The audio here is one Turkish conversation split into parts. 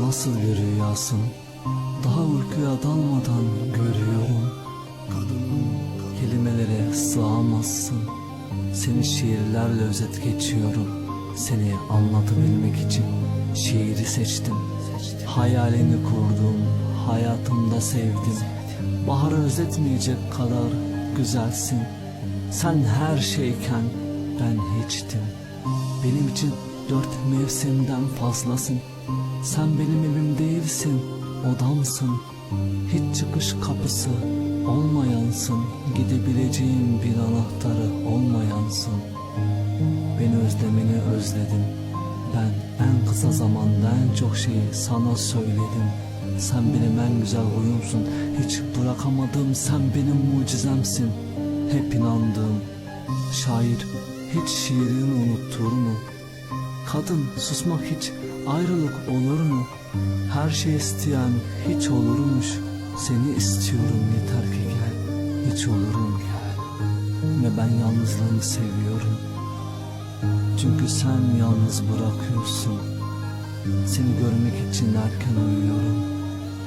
nasıl bir rüyasın? Daha uykuya dalmadan görüyorum. Kelimelere sığamazsın. Seni şiirlerle özet geçiyorum. Seni anlatabilmek için şiiri seçtim. Hayalini kurdum Hayatımda sevdim. Baharı özetmeyecek kadar güzelsin. Sen her şeyken ben hiçtim. Benim için dört mevsimden fazlasın Sen benim evim değilsin odamsın. Hiç çıkış kapısı olmayansın. Gidebileceğim bir anahtarı olmayansın. Beni özlemeni özledim. Ben en kısa zamanda en çok şeyi sana söyledim. Sen benim en güzel huyumsun. Hiç bırakamadım sen benim mucizemsin. Hep inandığım Şair hiç şiirini unutur mu? Kadın susmak hiç ayrılık olur mu? Her şey isteyen hiç olurmuş. Seni istiyorum yeter ki gel. Hiç olurum gel. Ve ben yalnızlığını seviyorum. Çünkü sen yalnız bırakıyorsun. Seni görmek için erken uyuyorum.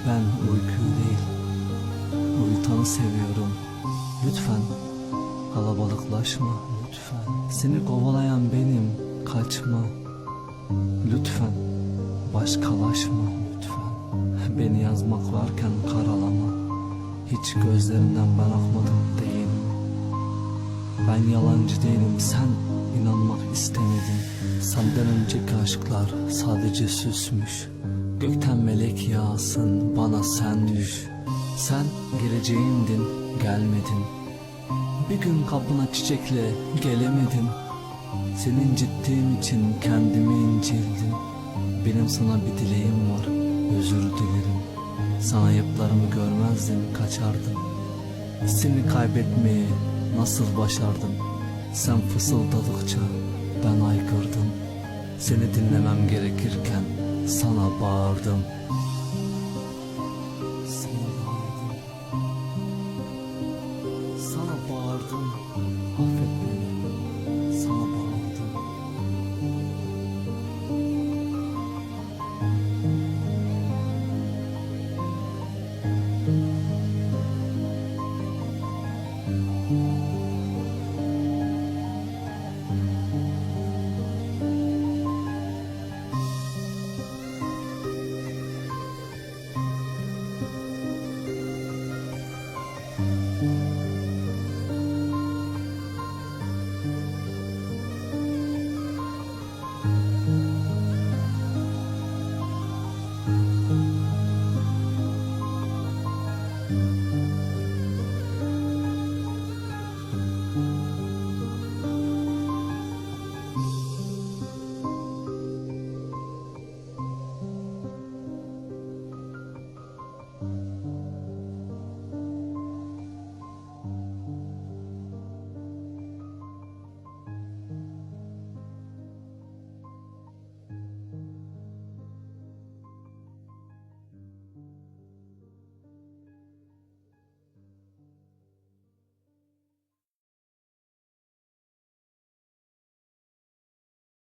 Ben uykuyu değil Uyutanı seviyorum. Lütfen kalabalıklaşma lütfen. Seni kovalayan benim. Kaçma Lütfen başkalaşma lütfen. Beni yazmak varken karalama. Hiç gözlerinden ben akmadım değil. Ben yalancı değilim sen inanmak istemedin. Senden önceki aşklar sadece süsmüş. Gökten melek yağsın bana sen düş. Sen geleceğimdin gelmedin. Bir gün kapına çiçekle gelemedim Seni incittiğim için kendimi incildim Benim sana bir dileğim var özür dilerim Sana ayıplarımı görmezdim kaçardım seni kaybetmeyi nasıl başardım? Sen fısıldadıkça ben aykırdım. Seni dinlemem gerekirken sana bağırdım.